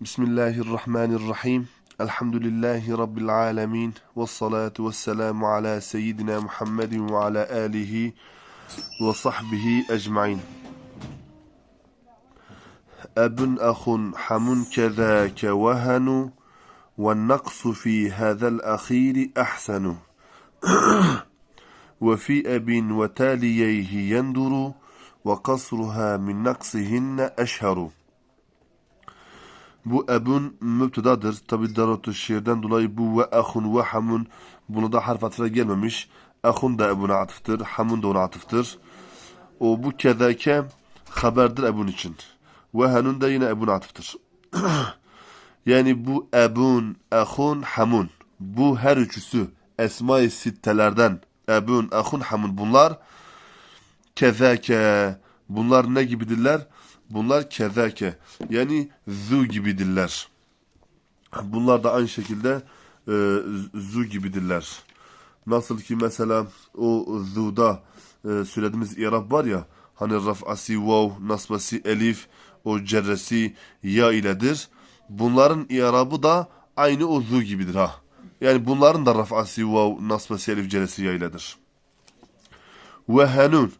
بسم الله الرحمن الرحيم الحمد لله رب العالمين والصلاة والسلام على سيدنا محمد وعلى آله وصحبه أجمعين أب أخ حم كذاك وهن والنقص في هذا الأخير أحسن وفي أب وتاليه يندر وقصرها من نقصهن أشهر Bu ebun müptedadır. Tabi darotu şiirden dolayı bu ve ahun ve hamun bunu da harf atıra gelmemiş. Ahun da ebuna atıftır. Hamun da ona atıftır. O bu kezake haberdir ebun için. Ve hanun da yine ebuna atıftır. yani bu ebun, ahun, hamun. Bu her üçüsü esma-i sittelerden ebun, ahun, hamun bunlar kezake bunlar ne gibidirler? Bunlar kezake yani zu gibidirler. Bunlar da aynı şekilde e, zu gibidirler. Nasıl ki mesela o zu'da e, söylediğimiz irab var ya hani raf'asi vav, nasbasi elif, o cerresi ya iledir. Bunların irabı da aynı o zu gibidir ha. Yani bunların da raf'asi vav, nasbasi elif, cerresi ya iledir. Ve henun.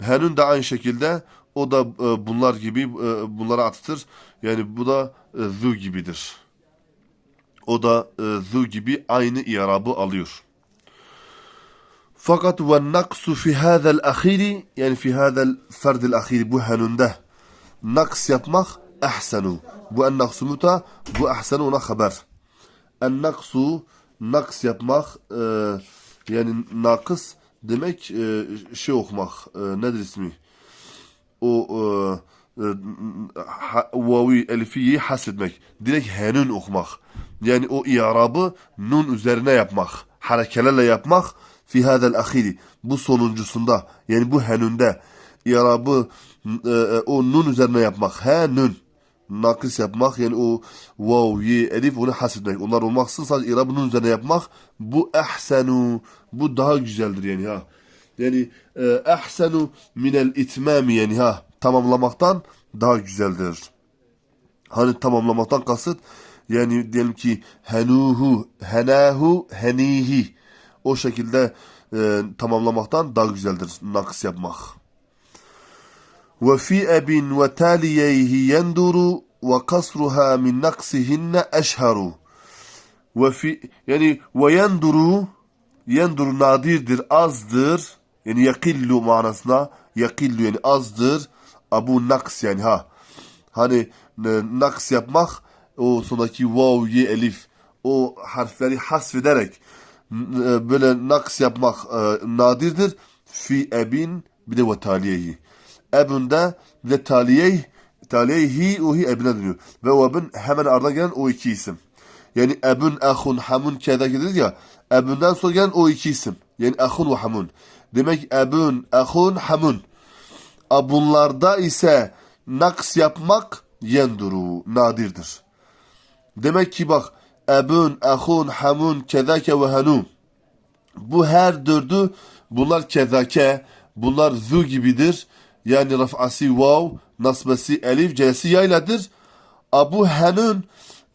Henun da aynı şekilde o da e, bunlar gibi e, bunlara atıtır. Yani bu da e, zu gibidir. O da e, zu gibi aynı i'rabı alıyor. Fakat ve naksu fi hadal ahiri yani fi hadal ferdil ahiri bu henunde naks yapmak ahsenu. Bu en naksu muta bu ahsenu ona haber. En naksu naks yapmak e, yani nakıs demek e, şey okumak e, nedir ismi? O e, e, ha, vavi elifiyi hasretmek. Direkt henun okumak. Yani o i'rabı nun üzerine yapmak. Harekelerle yapmak fi hadel ahiri. Bu sonuncusunda yani bu henünde i'rabı e, e, o nun üzerine yapmak. He nun. Nakis yapmak yani o vav, ye, elif onu hasretmek. Onlar olmaksızın sadece i'rabı nun üzerine yapmak. Bu ehsenu. Bu daha güzeldir yani ha. Yani e, ehsenu minel itmami yani ha tamamlamaktan daha güzeldir. Hani tamamlamaktan kasıt yani diyelim ki henuhu, henahu, henihi o şekilde e, tamamlamaktan daha güzeldir nakıs yapmak. Ve fi ebin ve taliyeyhi yenduru ve kasruha min naksihinne eşharu. Ve fi yani ve yenduru yendur nadirdir, azdır. Yani yakillu manasına yakillu yani azdır. Abu naks yani ha. Hani e, naks yapmak o sondaki vav, ye, elif o harfleri hasfederek e, böyle naks yapmak e, nadirdir. Fi ebin bir de ve taliyehi. Ebünde ve taliyeh taliyehi o hi ebine dönüyor. Ve o ebin hemen ardından gelen o iki isim. Yani ebün, ahun, hamun deriz ya. Ebünden sonra gelen o iki isim. Yani ahun ve hamun. Demek ebün, ahun, hamun. Bunlarda ise naks yapmak yenduru, nadirdir. Demek ki bak ebün, ahun, hamun, kezake ve hanum. Bu her dördü bunlar kezake, bunlar zu gibidir. Yani raf'asi vav, nasbesi elif, celsi yayladır. Abu Hanun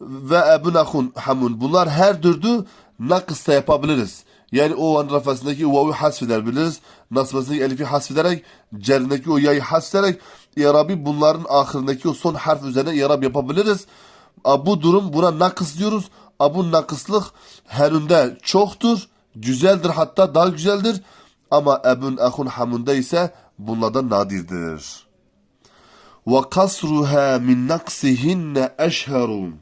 ve Ebu Nahun Hamun. Bunlar her dördü nakısta yapabiliriz. Yani o an rafasındaki vav'u hasfedebiliriz. Nasbasındaki elifi hasfederek, cerindeki o yayı hasfederek, İrabi bunların ahirindeki o son harf üzerine İrab yapabiliriz. Bu durum buna nakıs diyoruz. Bu nakıslık henünde çoktur, güzeldir hatta daha güzeldir. Ama Ebun Ahun Hamun'da ise bunlardan nadirdir. Ve kasruha min naksihinne eşherun.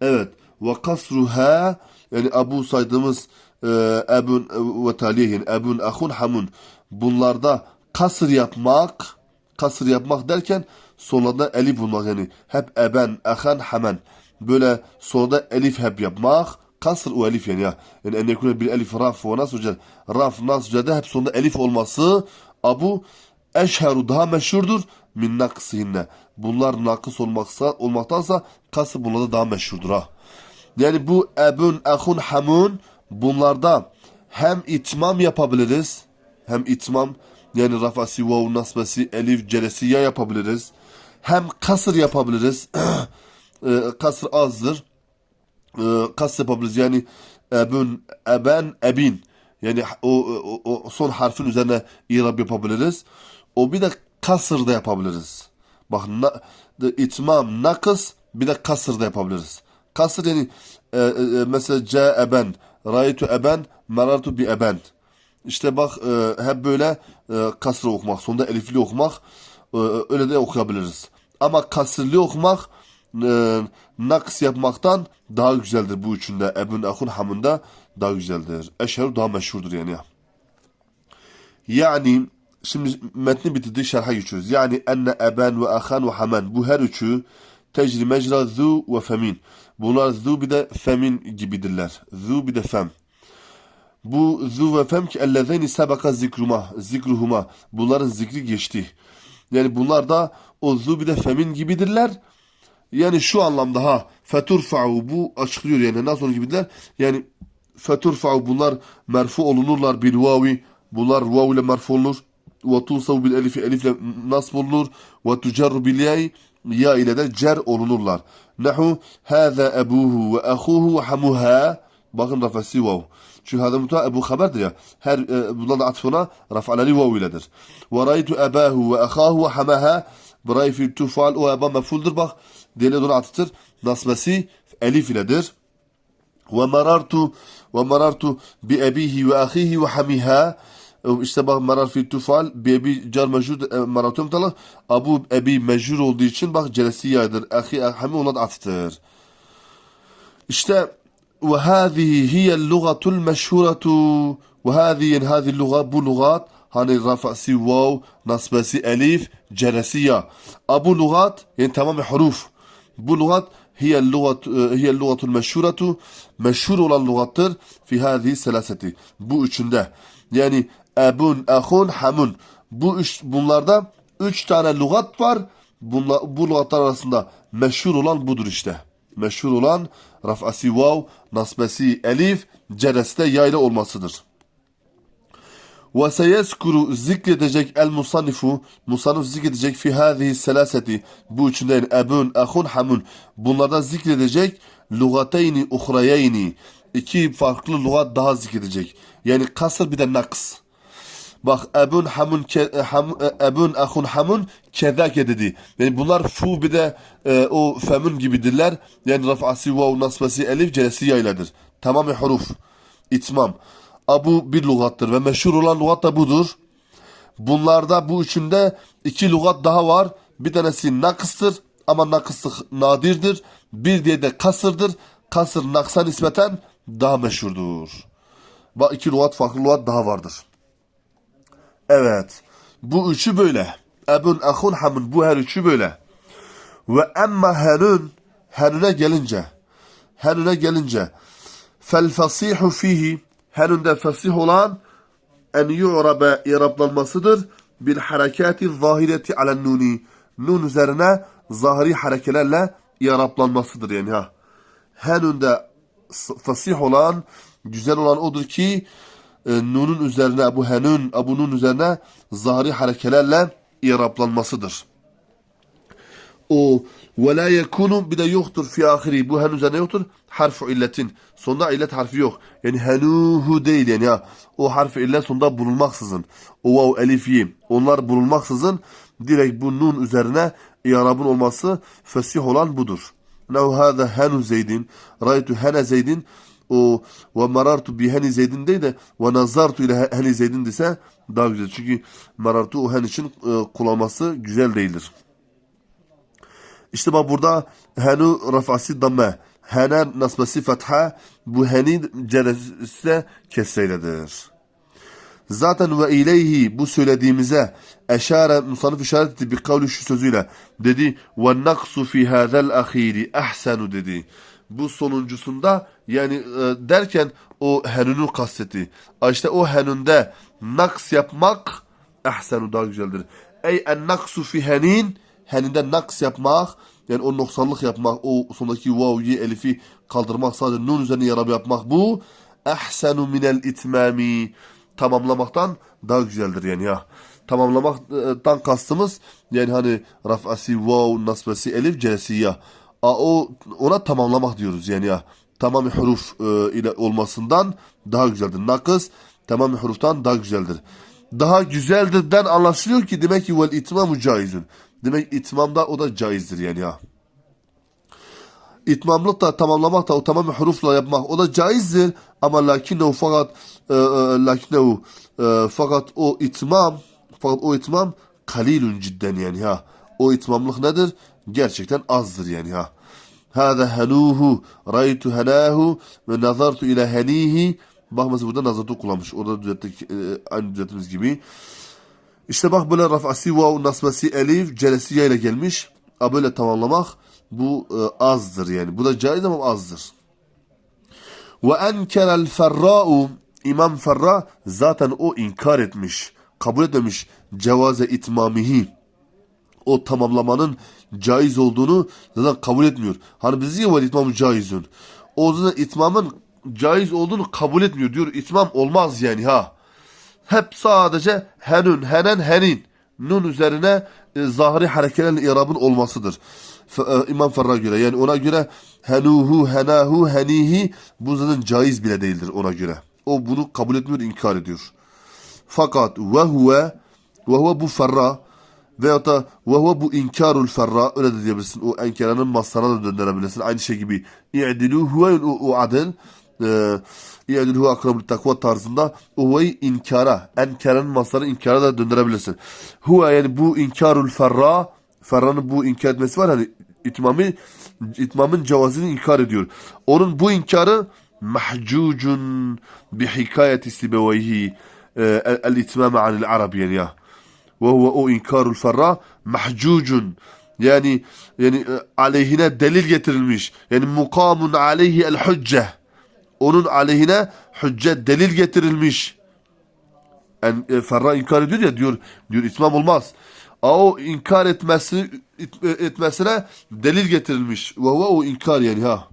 Evet. Ve kasruha yani Abu saydığımız e, Ebun ve Talihin, Ebun Ahun Hamun bunlarda kasır yapmak kasır yapmak derken sonunda elif bulmak yani hep eben, ahan, hamen böyle sonunda elif hep yapmak kasır o elif yani ya. Yani en yekune bir elif raf ve nas ucel. Raf, nas ucelde hep sonunda elif olması abu eşheru daha meşhurdur min naksihinne. Bunlar nakıs olmaksa, olmaktansa kası bunlarda daha meşhurdur ha. Yani bu ebun, ehun, hamun bunlarda hem itmam yapabiliriz. Hem itmam yani rafası, vav, nasbesi, elif, celesi ya yapabiliriz. Hem kasır yapabiliriz. e, kasr azdır. E, kas yapabiliriz. Yani ebün, eben, ebin. Yani o, o, o son harfin üzerine irab yapabiliriz. O bir de kasır da yapabiliriz. Bak na, itmam, nakıs bir de kasır da yapabiliriz. Kasır yani e, e, mesela ce eben, raytu eben, merartu bi eben. İşte bak e, hep böyle e, kasır okumak, sonunda elifli okumak e, öyle de okuyabiliriz. Ama kasırlı okumak e, naks yapmaktan daha güzeldir bu üçünde. Ebun Akun Hamında daha güzeldir. Eşher daha meşhurdur yani. Yani şimdi metni bitirdik şerha geçiyoruz. Yani enne eben ve ahan ve hamen bu her üçü tecri mecra zu ve femin. Bunlar zu bir de femin gibidirler. Zu bir de fem. Bu zu ve fem ki ellezeyni sebeka zikruma, zikruhuma. Bunların zikri geçti. Yani bunlar da o zu bir de femin gibidirler. Yani şu anlamda ha feturfa'u bu açıklıyor yani nasıl olur gibidirler. Yani feturfa'u bunlar merfu olunurlar bil vavi. Bunlar vav ile merfu olunur. Ve tunsavu bil elifi elifle nasb olunur. Ve tucerru bil yay ya ile de cer olunurlar. Nahu hâzâ ebuhu ve ahuhu ve hamuha. Bakın rafesi vav. Çünkü hâzâ muta ebu haberdir ya. Her e, bundan da atfına raf'aleli vav iledir. Ve raytu ebahu ve ahahu ve hamaha. Burayı fi tufal o eba mefuldur bak. Diğerine doğru atıtır. Nasbesi elif iledir. Ve marartu ve marartu bi ebihi ve ahihi ve hamiha. İşte bak marar fi tufal bi ebi car mecrur e, maratum tala. Abu ebi mecrur olduğu için bak celesi yaydır. Ahi hami ona da atıtır. İşte ve hâzihi hiyel lugatul meşhuretu ve hâzihi yani hâzi luga bu lugat hani rafası vav nasbesi elif ceresi ya. Abu lugat yani tamamen huruf. Bu lugat هي اللغة هي اللغة المشهورة meşhur olan lugattır fi hâzihi selaseti. Bu üçünde. Yani ebun, ahun, hamun. Bu üç, bunlarda üç tane lugat var. Bunla, bu lugatlar arasında meşhur olan budur işte. Meşhur olan raf'asi vav, nasbesi elif, cereste yayla olmasıdır. Ve seyeskuru zikredecek el musannifu musannif zikredecek fi hâzihi selaseti bu üçünde yani ebun, ahun, hamun bunlardan zikredecek lugateyni uhrayeyni iki farklı lugat daha zikredecek. Yani kasır bir de naks. Bak ebun hamun ke, ham, ebun ahun hamun kezake dedi. Yani bunlar fu bir de e, o femun gibidirler. Yani raf'asi vav nasbesi elif celesi yayladır. Tamamı huruf. İtmam. Abu bir lugattır ve meşhur olan lugat da budur. Bunlarda bu üçünde iki lugat daha var. Bir tanesi nakıstır ama nakıslık nadirdir. Bir diye de kasırdır. Kasır naksa nispeten daha meşhurdur. Bak iki lugat farklı lugat daha vardır. Evet. Bu üçü böyle. Ebun, ahun, hamun. Bu her üçü böyle. Ve emma henun. Henune gelince. Henune gelince. Fel fasihu fihi. Henunde fasih olan en yu'rabe irablanmasıdır. Bil harekati zahireti alen nuni. Nun üzerine zahiri harekelerle irablanmasıdır yani ha. Henunde fasih olan, güzel olan odur ki e, nunun üzerine bu henun, abu nun üzerine zahiri harekelerle iraplanmasıdır. O ve la yekunu bir de yoktur fi ahiri. Bu henun üzerine yoktur. Harfu illetin. Sonunda illet harfi yok. Yani henuhu değil yani ya. O harfi illet sonunda bulunmaksızın. O vav elifi. Onlar bulunmaksızın direkt bu nun üzerine i'rabın olması fesih olan budur. Nehu hâze henu zeydin. Raytu hene zeydin o ve marartu bi hani zeydin değil de ve nazartu ile hani zeydin dese daha güzel. Çünkü marartu o hen için e, kullanması güzel değildir. İşte bak burada henu rafası damme. Hene nasbesi fetha bu heni ceresi kesreyledir. Zaten ve ileyhi bu söylediğimize eşare musannif işaret etti bir kavli şu sözüyle dedi ve naksu fi hazel ahiri ahsenu dedi bu sonuncusunda yani e, derken o henünü kastetti. İşte o henünde naks yapmak ehsenu daha güzeldir. Ey en naksu fi henin heninde naks yapmak yani o noksanlık yapmak o sondaki vav'yi elifi kaldırmak sadece nun üzerine yarabı yapmak bu ehsenu minel itmami tamamlamaktan daha güzeldir yani ya. Tamamlamaktan kastımız yani hani raf'asi vav nasbesi elif celesi a, o ona tamamlamak diyoruz yani ya. Tamam huruf e, ile olmasından daha güzeldir. Nakıs tamam huruftan daha güzeldir. Daha güzeldirden anlaşılıyor ki demek ki vel itmamu caizun. Demek itmamda o da caizdir yani ya. İtmamlık da tamamlamak da o tamam hurufla yapmak o da caizdir ama lakinnehu fakat e, e, lakinnehu e, fakat o itmam fakat o itmam kalilun cidden yani ha. O itmamlık nedir? Gerçekten azdır yani ha. Hâze henuhu raytu henahu ve nazartu ile henihi Bak mesela burada nazartu kullanmış. Orada düzelttik e, aynı düzelttiğimiz gibi. İşte bak böyle rafasi vav nasbasi elif celesiye ile gelmiş. A böyle tamamlamak bu e, azdır yani. Bu da caiz ama azdır. Ve enkerel ferra'u İmam Ferra zaten o inkar etmiş. Kabul etmemiş cevaze itmamihi. O tamamlamanın caiz olduğunu zaten kabul etmiyor. Hani biz diyor var itmam caizun. O zaten itmamın caiz olduğunu kabul etmiyor. Diyor itmam olmaz yani ha. Hep sadece henün, henen, henin. Nun üzerine e, zahiri harekelerin irabın olmasıdır. F- e, İmam Ferra göre. Yani ona göre henuhu, henahu, henihi bu zaten caiz bile değildir ona göre. O bunu kabul etmiyor, inkar ediyor. Fakat ve huve ve huve bu ferra veyahut da huve bu inkarul ferra öyle de diyebilirsin. O enkaranın masana da döndürebilirsin. Aynı şey gibi. Huve o adil e, İ'dilu huve akrabul takva tarzında o huveyi inkara enkaranın masarı inkara da döndürebilirsin. Huve yani bu inkarul ferra Ferra'nın bu inkar etmesi var hani itmamı itmamın cevazını inkar ediyor. Onun bu inkarı mahcucun bi hikayeti sibeveyhi el itmame anil arab yani ya. Ve huve o inkarul ferra mahcucun yani yani aleyhine delil getirilmiş. Yani mukamun aleyhi el hücce. Onun aleyhine hüccet delil getirilmiş. Yani Ferra inkar ediyor ya diyor diyor itmam olmaz. A o inkar etmesi it- etmesine delil getirilmiş. Ve o inkar yani ha.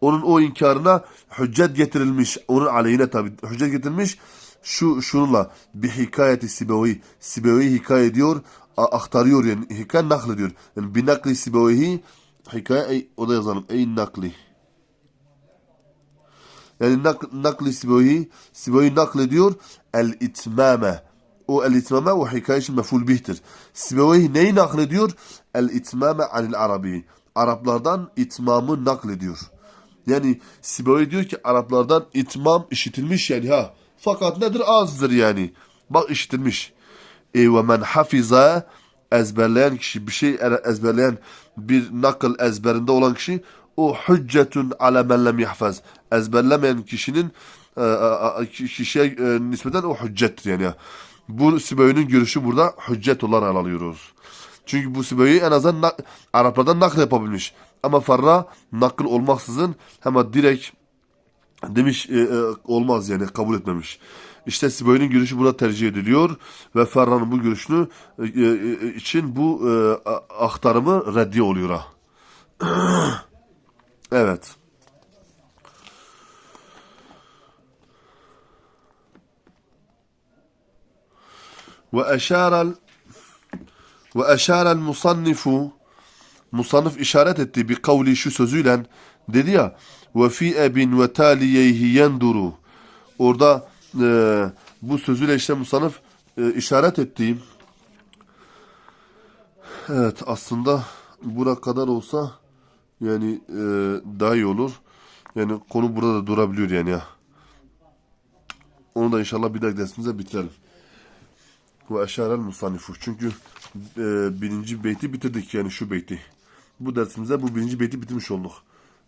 Onun o inkarına hüccet getirilmiş. Onun aleyhine tabi hüccet getirilmiş. Şu şununla bir hikayeti Sibevi. Sibevi hikaye ediyor. aktarıyor yani. Hikaye naklediyor. Yani bir nakli Sibevi'yi hikaye o da yazalım. Ey nakli. Yani nak, nakli Sibevi. Sibevi naklediyor. El itmame. O el itmame o hikaye için meful bihtir. Sibevi neyi naklediyor? El itmame anil arabi. Araplardan itmamı naklediyor. Yani Sibevi diyor ki Araplardan itmam işitilmiş yani ha. Fakat nedir? Azdır yani. Bak işitilmiş. E ve men hafiza ezberleyen kişi bir şey ezberleyen bir nakıl ezberinde olan kişi o hüccetun ala men lem yahfaz. Ezberlemeyen kişinin e, e, kişiye e, nispeten o hüccettir yani. Bu Sibevi'nin görüşü burada hüccet olarak alıyoruz. Çünkü bu Sibevi en azından Araplardan nakl yapabilmiş. Ama Farra nakıl olmaksızın hemen direkt demiş e, e, olmaz yani kabul etmemiş. İşte Sibevi'nin görüşü burada tercih ediliyor ve Ferra'nın bu görüşünü e, e, için bu e, aktarımı reddi oluyor ha. evet. Ve eşarel ve eşarel musannifu Musannif işaret etti bir kavli şu sözüyle dedi ya ve fi ebin ve taliyeyhi yenduru. Orada e, bu sözüyle işte Musannif e, işaret etti evet aslında buna kadar olsa yani e, daha iyi olur. Yani konu burada da durabiliyor yani ya. Onu da inşallah bir dahaki dersimize bitirelim. Ve eşarel musannifu. Çünkü e, birinci beyti bitirdik yani şu beyti. Bu dersimizde bu birinci beyti bitirmiş olduk.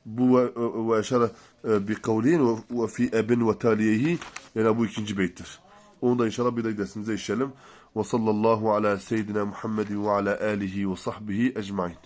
Bu ve, ve eşara e, bir kavliyin ve, fi ebin ve taliyehi yani bu ikinci beyttir. Onu da inşallah bir dahaki dersimizde işleyelim. Ve sallallahu ala seyyidina Muhammedin ve ala alihi ve sahbihi ecmain.